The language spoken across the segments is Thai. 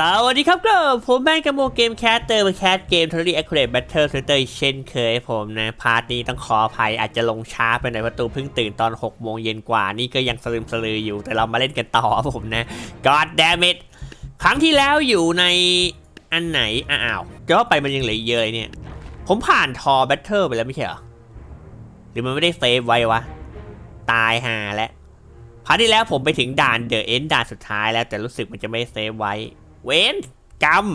สวัสดีครับก็ผมแม่กระโมเกมแคสเตอร์มาแคสเกมทอรี่แอคเครดแบทเทิลเตอร์เช่นเคยผมนะ พาร์ทนี้ต้องขออภัยอาจจะลงช้าไปหน่อยเพระตูเพิ่งตื่นตอน 6 โมงเย็นกว่า นี่ก็ยังสลืมสลืออยู่แต่เรามาเล่นกันต่อผมนะ God damn it ครั้งที่แล้วอยู่ในอันไหน อ้าวจะว่าไปมันยังเหลือเยอะเลยเนี่ย ผมผ่านทอแบทเทิลไปแล้วไม่ใช่เหรอ หรือมันไม่ได้เซฟไว้วะ ตายห่าแล้วพาร์ทที่แล้วผมไปถึงด่านเดอะเอนด่านสุดท้ายแล้วแต่รู้สึกมันจะไม่เซฟไว้ เว้นกรรม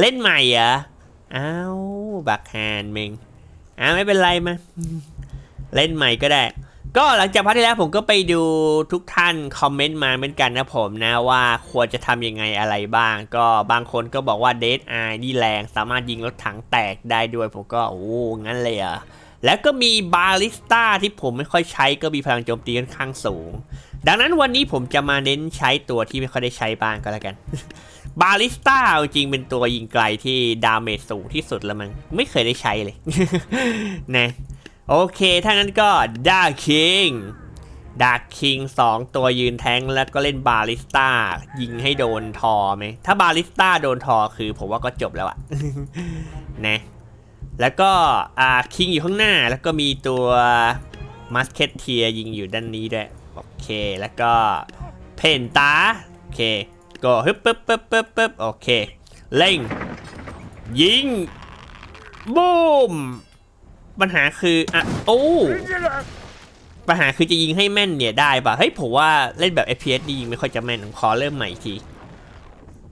เล่นใหม่เหรออ้าวบักแฮนมึงอ้าวไม่เป็นไรมา เล่นใหม่ก็ได้ ก็หลังจากพาร์ทที่แล้วผมก็ไปดูทุกท่านคอมเมนต์มาเหมือนกันนะผมนะว่าควรจะทำยังไงอะไรบ้าง ก็บางคนก็บอกว่าเดทไอนี่แรงสามารถยิงรถถังแตกได้ด้วยผมก็โอ้งั้นเลยเหรอะแล้วก็มีบาลิสต้าที่ผมไม่ค่อยใช้ก็มีพลังโจมตีค่อนข้างสูง ดังนั้นวันนี้ผมจะมาเน้นใช้ตัวที่ไม่ค่อยได้ใช้บ้างก็แล้วกัน บาลิสต้าจริงเป็นตัวยิงไกลที่ดาเมจสูงที่สุดแล้วมันไม่เคยได้ใช้เลยนะโอเค ถ้างั้นก็ดาร์คิงดาร์คิงสองตัวยืนแทงแล้วก็เล่นบาลิสต้ายิงให้โดนทอไหม ถ้าบาลิสต้าโดนทอคือผมว่าก็จบแล้วอะนะแล้วก็อ่าคิงอยู่ข้างหน้าแล้วก็มีตัวมัสเคทเทียยิงอยู่ด้านนี้ด้วย โอเคแล้วก็เพนตาโอเคก็ฮึบปึ๊บปึ๊บปึ๊บปึ๊บโอเคเล่ง ยิงบูมปัญหาคืออะโอ้ปัญหาคือจะยิงให้แม่นเนี่ยได้ปะเฮ้ยผมว่าเล่นแบบ FPS ดียิงไม่ค่อยจะแม่นขอเริ่มใหม่ที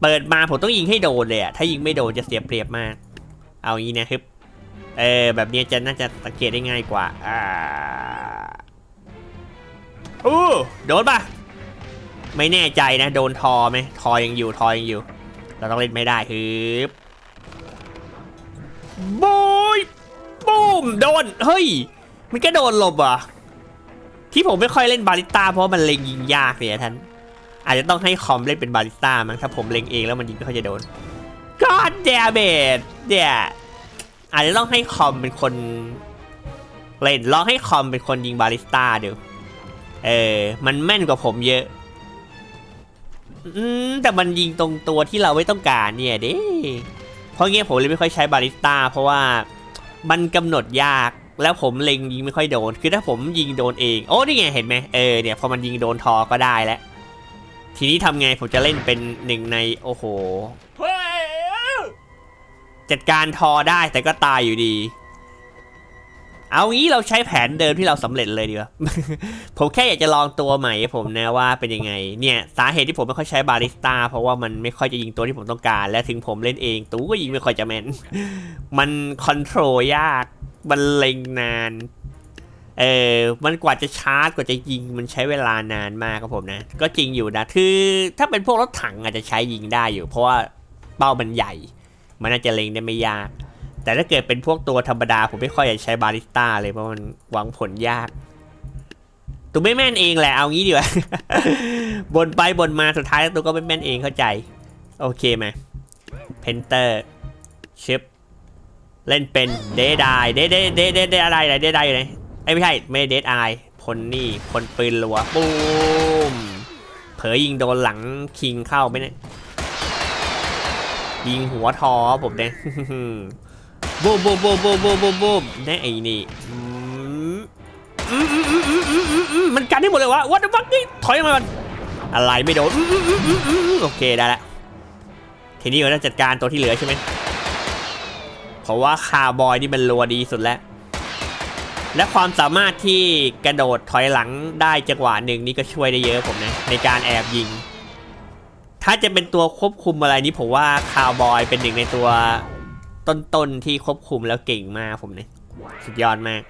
เปิดมาผมต้องยิงให้โดนเลยอะถ้ายิงไม่โดนจะเสียเปรียบมาก เอางี้นะฮึบเออแบบนี้จะน่าจะสังเกตได้ง่ายกว่าอ่า อู้โดนปะไม่แน่ใจนะ โดนทอไหมทอยังอยู่ทอยังอยู่ เราต้องเล่นไม่ได้ฮึบบูยบูมโดน เฮ้ย มันก็โดนหลบอะ ที่ผมไม่ค่อยเล่นบาริสต้าเพราะมันเล็งยิงยากเนี่ยท่าน อาจจะต้องให้คอมเล่นเป็นบาริสต้ามั้งถ้าผมเล็งเองแล้วมันยิงไม่ค่อยจะโดน God damn it เนี่ยอาจจะต้องให้คอมเป็นคน เล่นลองให้คอมเป็นคนยิงบาลิสต้าดู เออ มันแม่นกว่าผมเยอะ อืม แต่มันยิงตรงตัวที่เราไม่ต้องการเนี่ยเด้เพราะงี้ผมเลยไม่ค่อยใช้บาลิสต้าเพราะว่ามันกำหนดยากแล้วผมเล็งยิงไม่ค่อยโดน คือถ้าผมยิงโดนเอง โอ้นี่ไงเห็นไหมเออเนี่ยพอมันยิงโดนทอก็ได้แล้ว ทีนี้ทำไงผมจะเล่นเป็นหนึ่งในโอ้โห จัดการทอได้แต่ก็ตายอยู่ดี เอางี้เราใช้แผนเดิมที่เราสำเร็จเลยดีกว่า ผมแค่อยากจะลองตัวใหม่ผมนะว่าเป็นยังไง เนี่ยสาเหตุที่ผมไม่ค่อยใช้บาริสต้าเพราะว่ามันไม่ค่อยจะยิงตัวที่ผมต้องการ และถึงผมเล่นเองตู้ก็ยิงไม่ค่อยจะแม่น มันคอนโทรลยาก มันเล็งนาน เออมันกว่าจะชาร์จกว่าจะยิงมันใช้เวลานานมากครับผมนะ ก็จริงอยู่นะ คือถ้าเป็นพวกรถถังอาจจะใช้ยิงได้อยู่ เพราะว่าเป้ามันใหญ่ มันน่าจะเล็งได้ไม่ยาก แต่ถ้าเกิดเป็นพวกตัวธรรมดา ผมไม่ค่อยอยากใช้บาริสต้าเลยเพราะมันหวังผลยากตัวไม่แม่นเองแหละเอางี้ดีกว่าบนไปบนมาสุดท้ายตัวก็ไม่แม่นเองเข้าใจ โอเคไหมเพนเตอร์ชิปเล่นเป็นเดดายเดเดเดเดเดอะไรอะไรเดดายอยู่ไหนไอ้ไม่ใช่ไม่เดดไอพลนี่พลปืนรัวปูมเผยยิงโดนหลังคิงเข้าไปเนี่ยยิงหัวทอผมเนี่ย โบโบโบโบโบโบโบแน่ไอ้นี่มันกันได้หมดเลยวะวัดวัดนี่ถอยมาก่อนอะไรไม่โดนโอเคได้ละทีนี้เราจะจัดการตัวที่เหลือใช่ไหมเพราะว่าคาร์บอยนี่มันรัวดีสุดแล้ว และความสามารถที่กระโดดถอยหลังได้จังหวะหนึ่งนี่ก็ช่วยได้เยอะผมนะ ในการแอบยิง ถ้าจะเป็นตัวควบคุมอะไรนี้ผมว่าคาร์บอยเป็นหนึ่งในตัว ต้นๆที่ควบคุมแล้วเก่งมากผมเนี่ยสุดยอดมาก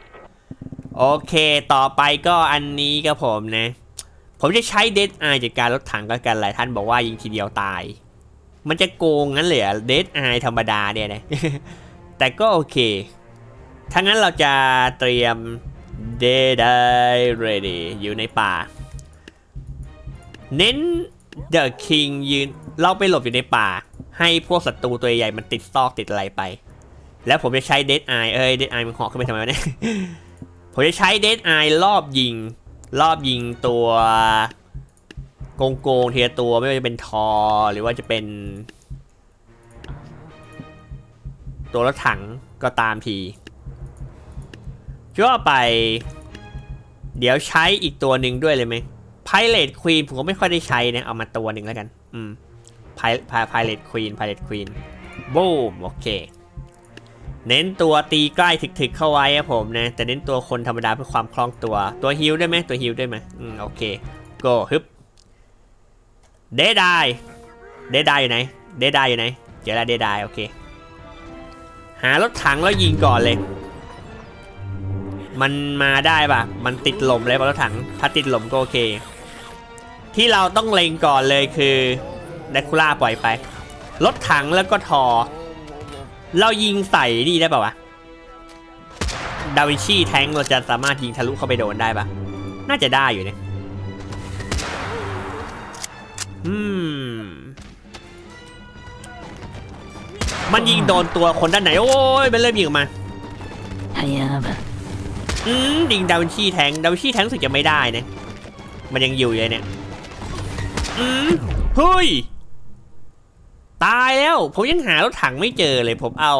โอเคต่อไปก็อันนี้ก็ผมนะ ผมจะใช้เด d ไอจัดการรถถังก็กันหลายท่านบอกว่ายิงทีเดียวตาย มันจะโกงงั้นเลยเด d ไอธรรมดาเนี่ยนะแต่ก็โอเคถ้างั้นเราจะเตรียม Dead Eye Ready อยู่ในป่า เน้นเดอะคิงยืน เราไปหลบอยู่ในป่า ให้พวกศัตรูตัวใหญ่มันติดซอกติดอะไรไป แล้วผมจะใช้เด d ไอเอ้ยเด d ไอมันเหอกขึ้นไปทำไมวะเนี่ยผมจะใช้เด d ไอรอบยิง รอบยิงตัวโกงโกงๆทีละตัวไม่ว่าจะเป็นทอหรือว่าจะเป็น ตัวรถถังก็ตามทีก็ไป เดี๋ยวใช้อีกตัวหนึ่งด้วยเลยไหมไพเรตควีนผมก็ไม่ค่อยได้ใช้นะ เอามาตัวหนึ่งแล้วกัน อืม ไพไพเรตควีนไพเรตควีนบูมโอเค เน้นตัวตีใกล้ถึกๆเข้าไว้ครับผมนะ แต่เน้นตัวคนธรรมดาเพื่อความคล่องตัว ตัวฮิลได้ไหมตัวฮิลได้ไหมอืมโอเคโกฮึบเดดไดเดดไดอยู่ไหนเดดไดอยู่ไหนเจอแล้วเดดไดโอเค หารถถังแล้วยิงก่อนเลย มันมาได้ปะมันติดลมเลยปะรถถังถ้าติดลมก็โอเค ที่เราต้องเล็งก่อนเลยคือ แดคูล่าปล่อยไป รถถังแล้วก็ทอ เรายิงใส่นี่ได้ปะวะ ดาวินชีแทงเราจะสามารถยิงทะลุเข้าไปโดนได้ปะน่าจะได้อยู่เนี่ยอืม มันยิงโดนตัวคนด้านไหน โอ้ยมันเริ่มยิงออกมา I am. อืมยิงดาวินชีแทง ดาวินชีแทงรู้สึกจะไม่ได้นะมันยังอยู่เลยเนี่ย อืมเฮ้ย ตายแล้ว ผมยังหารถถังไม่เจอเลย ผมเอา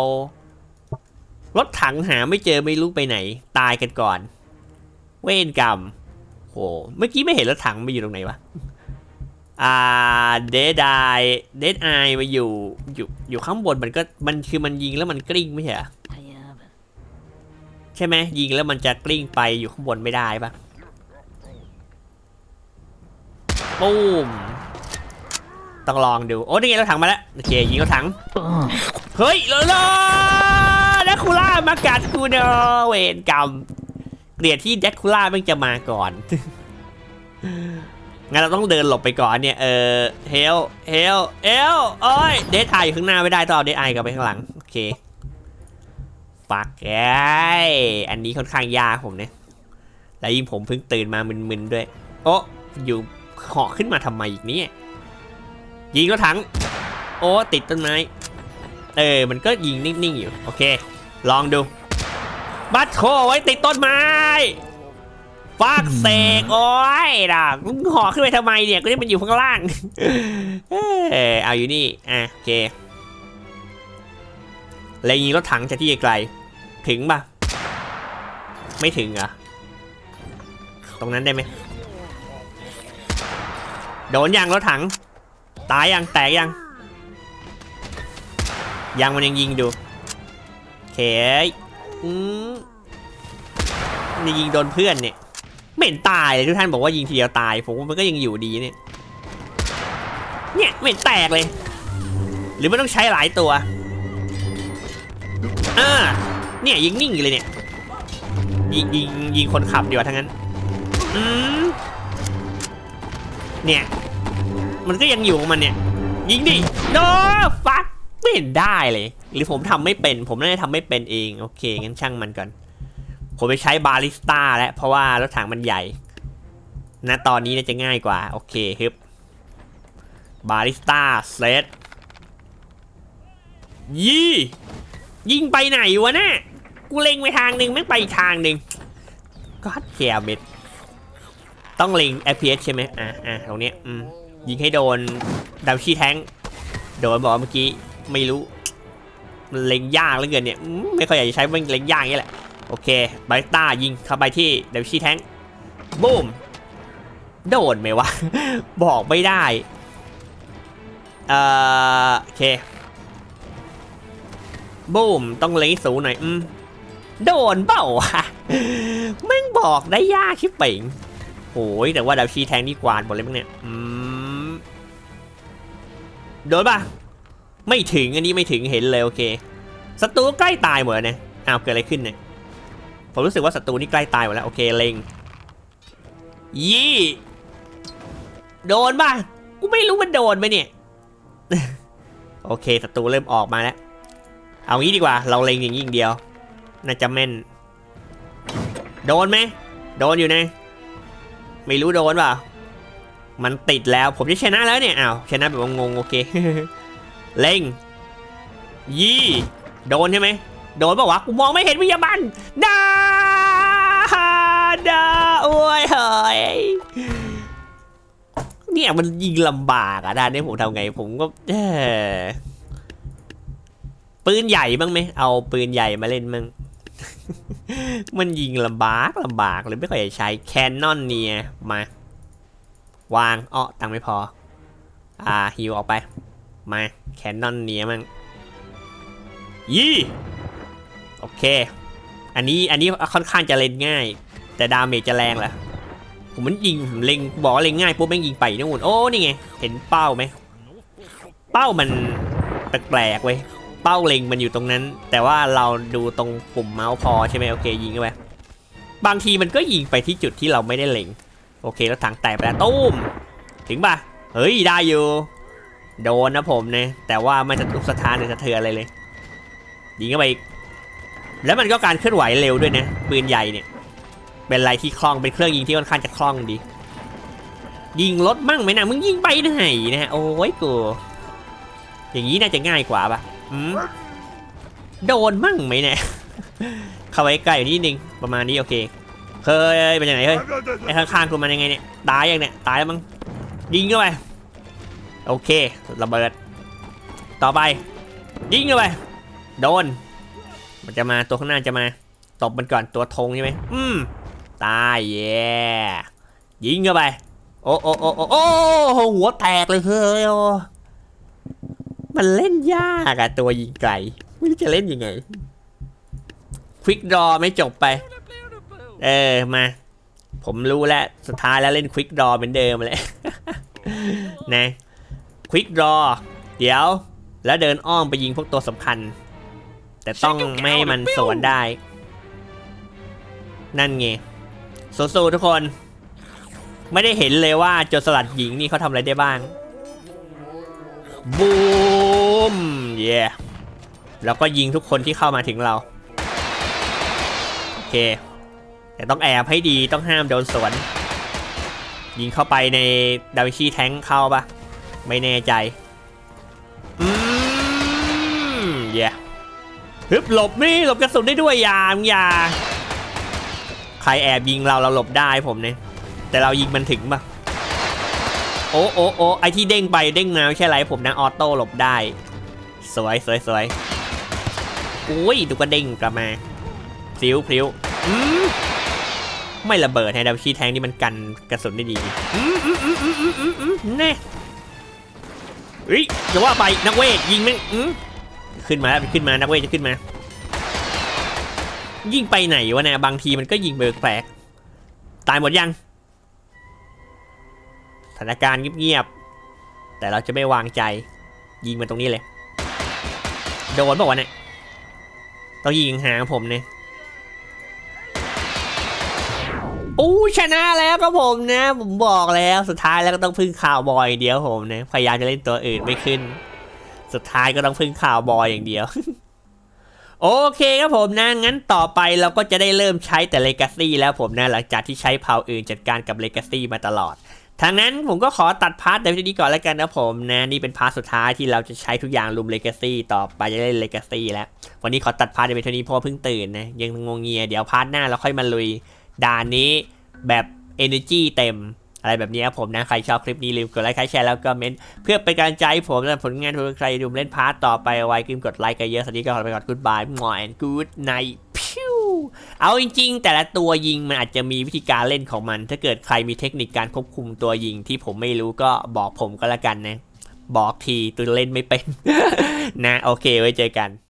รถถังหาไม่เจอไม่รู้ไปไหน ตายกันก่อน เวรกรรมโหเมื่อกี้ไม่เห็นรถถังมันอยู่ตรงไหนวะอ่าเดดไอเดดไอมาอยู่อยู่อยู่ข้างบนมันก็มันคือมันยิงแล้วมันกลิ้งไม่ใช่ใช่ไหมยิงแล้วมันจะกลิ้งไปอยู่ข้างบนไม่ได้ปะปุ้ม ต้องลองดู โอ้นี่ไงรถถังมาแล้ว โอเค ยิงรถถัง Boom. เฮ้ยเลโลแดกคูล่ามากัดกูเนอะเวรกรรม เกลียดที่แดกคูล่ามันจะมาก่อน งั้นเราต้องเดินหลบไปก่อนเนี่ย เออเฮล เฮลเอลโอ้ย เดทไออยู่ข้างหน้าไม่ได้ต้องเอาเดทไอกลับไปข้างหลัง โอเคปักแอ้ยอันนี้ค่อนข้างยากผมเนี่ย แล้วยิ่งผมเพิ่งตื่นมามึนๆด้วย โอ้อยู่เหาะขึ้นมาทำไมอีกเนี่ย ยิงรถถัง โอ้ติดต้นไม้ เออ มันก็ยิงนิ่งๆอยู่ โอเค ลองดู บัตโคไว้ติดต้นไม้ฟากเสกโอ้ยนะมึงห่อขึ้นไปทำไมเนี่ยก็ได้มันอยู่ข้างล่าง เออเอาอยู่นี่อะโอเคเลยยิงรถถังจากที่ไกล ถึงปะไม่ถึงเหรอตรงนั้นได้ไหมโดนยังรถถัง ตายยังแตกยัง ยังมันยังยิงดูโอเคอืมนี่ยิงโดนเพื่อนเนี่ยไม่เห็นตายเลยทุกท่านบอกว่ายิงทีเดียวตายผมมันก็ยังอยู่ดีเนี่ยเนี่ยไม่เห็นแตกเลย หรือมันต้องใช้หลายตัวอ่าเนี่ยยิงนิ่งเลยเนี่ยยิงยิงยิงคนขับดีกว่าทั้งนั้นอืมเนี่ย มันก็ยังอยู่ของมันเนี่ย ยิงดิโนฟักไม่เห็นได้เลย หรือผมทำไม่เป็น ผมน่าจะทำไม่เป็นเอง โอเค งั้นช่างมันก่อน ผมไปใช้บาลิสต้าแล้ว เพราะว่ารถถังมันใหญ่นะตอนนี้น่าจะง่ายกว่า โอเคฮึบบาลิสต้าเซตยี่ยิงไปไหนวะน่ะกูเล็งไปทางหนึ่งไม่งไปอีกทางหนึ่งก็แคร์เม็ดต้องเล็ง FPS ใช่ไหมอะอะตรงเนี้ยอืม ยิงให้โดนดาวชีแท้งโดนบอกเมื่อกี้ไม่รู้มันเล็งยากเหลือเกินเนี่ยไม่ค่อยอยากจะใช้มันเล็งยากอย่างนี้แหละโอเคบาริต้ายิงเข้าไปที่ดาวชีแท้งบูมโดนไหมวะ บอกไม่ได้เอ่อโอเคบูมต้องเล็งสูงหน่อยอืมโดนเปล่าวะแม่งบอกได้ยากชิบเป่งโอ้ยแต่ว่าดาวชีแทงนี่กวาดหมดเลยมั้งเนี่ยอืม โดนป่ะไม่ถึงอันนี้ไม่ถึงเห็นเลยโอเคศัตรูใกล้ตายหมดแล้วเนี่ยอ้าวเกิดอะไรขึ้นเนี่ยผมรู้สึกว่าศัตรูนี่ใกล้ตายหมดแล้วโอเคเล็งยี่โดนป่ะกูไม่รู้มันโดนไหมเนี่ยโอเคศัตรูเริ่มออกมาแล้วเอางี้ดีกว่า เราเล็งอย่างนี้อย่งเดียว น่าจะแม่น โดนไหมโดนอยู่นะ ไม่รู้โดนเปล่า มันติดแล้วผมจะชนะแล้วเนี่ยอ้าวชนะแบบงงโอเคเล็งยี่โดนใช่ไหมโดนปล่าวะกูมองไม่เห็นวิญญาณดาดาโอ้ยเฮ้ยเนี่ยมันยิงลำบากอะด้านนี้ผมทำไงผมก็เออปืนใหญ่บ้างไหมเอาปืนใหญ่มาเล่นมั่งมันยิงลำบากลำบากเลยไม่ค่อยใช้แคนนอนเนี่ยมา วางอ้อตังไม่พอ อ่าฮิวออกไป มา แคนนอนเนียมั่งยี่โอเค อันนี้อันนี้ค่อนข้างจะเล่นง่าย แต่ดาเมจจะแรงแหละผมมันยิงผมเล็งบอกว่าเล็งง่ายปุ๊บแม่งยิงไปนู่นโอ้นี่ไง เห็นเป้าไหมเป้ามันแปลกๆเว้ยเป้าเล็งมันอยู่ตรงนั้น แต่ว่าเราดูตรงปุ่มเมาส์พอใช่ไหมโอเคยิงไปบางทีมันก็ยิงไปที่จุดที่เราไม่ได้เล็ง โอเคแล้วถังแตกไปแล้วตุ้มถึงป่ะเฮ้ยได้อยู่ โดนนะผมเนี่ยแต่ว่าไม่สะทุกสะท้านหรือสะเทือนอะไรเลยยิงเข้าไปอีกแล้วมันก็การเคลื่อนไหวเร็วด้วยนะปืนใหญ่เนี่ยเป็นอะไรที่คล่องเป็นเครื่องยิงที่ค่อนข้างจะคล่องดี ยิงรถมั่งไหมนะมึงยิงไปไหนนะฮะโอ้ยกูอย่างนี้น่าจะง่ายกว่าปะโดนมั่งไหมเนี่ยเข้าไว้ใกล้อยู่นิดนึงประมาณนี้โอเค เฮ้ยเป็นยังไงเฮ้ยไอ้ข้างๆคุณมันยังไงเนี่ยตายยังเนี่ยตายแล้วมั้งยิงเข้าไปโอเคระเบิด ต่อไป ยิงเข้าไปโดน มันจะมาตัวข้างหน้าจะมาตบมันก่อนตัวธงใช่ไหมอืมตายเย่ยิงเข้าไปโอ้โอ้โอ้โอ้โอ้หัวแตกเลยเฮ้ยโอ้มันเล่นยากอะตัวยิงไกลไม่รู้จะเล่นยังไงควิกดอไม่จบไป เออมา ผมรู้แล้วสุดท้ายแล้วเล่นควิกดอเหมือนเดิมเลยนะควิกดอเดี๋ยว แล้วเดินอ้อมไปยิงพวกตัวสำคัญ แต่ต้องไม่ให้มันสวนได้ นั่นไงสู้ๆทุกคน ไม่ได้เห็นเลยว่าโจรสลัดหญิงนี่เขาทำอะไรได้บ้างบูมเย่แล้วก็ยิงทุกคนที่เข้ามาถึงเรา โอเค แต่ต้องแอบให้ดีต้องห้ามโดนสวน ยิงเข้าไปในดาวิชีแทงเข้าปะไม่แน่ใจ อืมเย่ฮึบหลบนี่หลบกระสุนได้ด้วยยามยาใครแอบยิงเราเราหลบได้ผมเนี่ยแต่เรายิงมันถึงปะโอ้โอ้โอ้ไอที่เด้งไปเด้งมาไม่ใช่ไรผมนะออโต้หลบได้ สวยสวยสวยอุ้ยดูกระเด้งกลับมาพลิ้วพลิ้วอืม ไม่ระเบิดไฮดาวิชีแทงนี่มันกันกระสุนได้ดีอืมอืมอืมอืมอืมอืมแน่เฮ้ยจะว่าไปนักเวทยิงแม่งอืมขึ้นมาแล้วขึ้นมานักเวทจะขึ้นมา ยิงไปไหนวะเนี่ยบางทีมันก็ยิงเบิกแปลกตายหมดยังสถานการณ์เงียบๆแต่เราจะไม่วางใจ ยิงมันตรงนี้เลย โดนบอกว่าเนี่ยต้องยิงหางผมเนี่ย อู้ชนะแล้วครับผมนะ ผมบอกแล้วสุดท้ายแล้วก็ต้องพึ่งข่าวบอยอย่างเดียวผมนะพยายามจะเล่นตัวอื่นไม่ขึ้น สุดท้ายก็ต้องพึ่งข่าวบอยอย่างเดียว โอเคครับผมนะงั้นต่อไปเราก็จะได้เริ่มใช้แต่ Legacy แล้วผมนะหลังจากที่ใช้เผ่าอื่นจัดการกับ Legacy มาตลอดทางนั้นผมก็ขอตัดพาร์ทในวิดีโอนี้ก่อนแล้วกันนะผมนะนี่เป็นพาร์ทสุดท้ายที่เราจะใช้ทุกอย่างรวม Legacy ต่อไปจะได้ Legacy แล้ว วันนี้ขอตัดพาร์ทในวิดีโอนี้เพราะเพิ่งตื่นนะยังงงเงียเดี๋ยวพาร์ทหน้าเราค่อยมาลุย ด่านนี้แบบ Energy เต็มอะไรแบบนี้ครับผมนะ ใครชอบคลิปนี้ลืมกดไลค์ใครแชร์แล้วก็เมนต์เพื่อเป็นกำลังใจให้ผมและผลงานทุกใครดูเล่นพาร์ทต่อไปเอาไว้ลืมกดไลค์กันเยอะสวัสดีก็ขอไปก่อน goodbye หมอ and good night พิวเอาจริง ๆ แต่ละตัวยิงมันอาจจะมีวิธีการเล่นของมัน ถ้าเกิดใครมีเทคนิคการควบคุมตัวยิงที่ผมไม่รู้ก็บอกผมก็แล้วกันนะ บอกทีตัวเล่นไม่เป็น นะโอเคไว้เจอกัน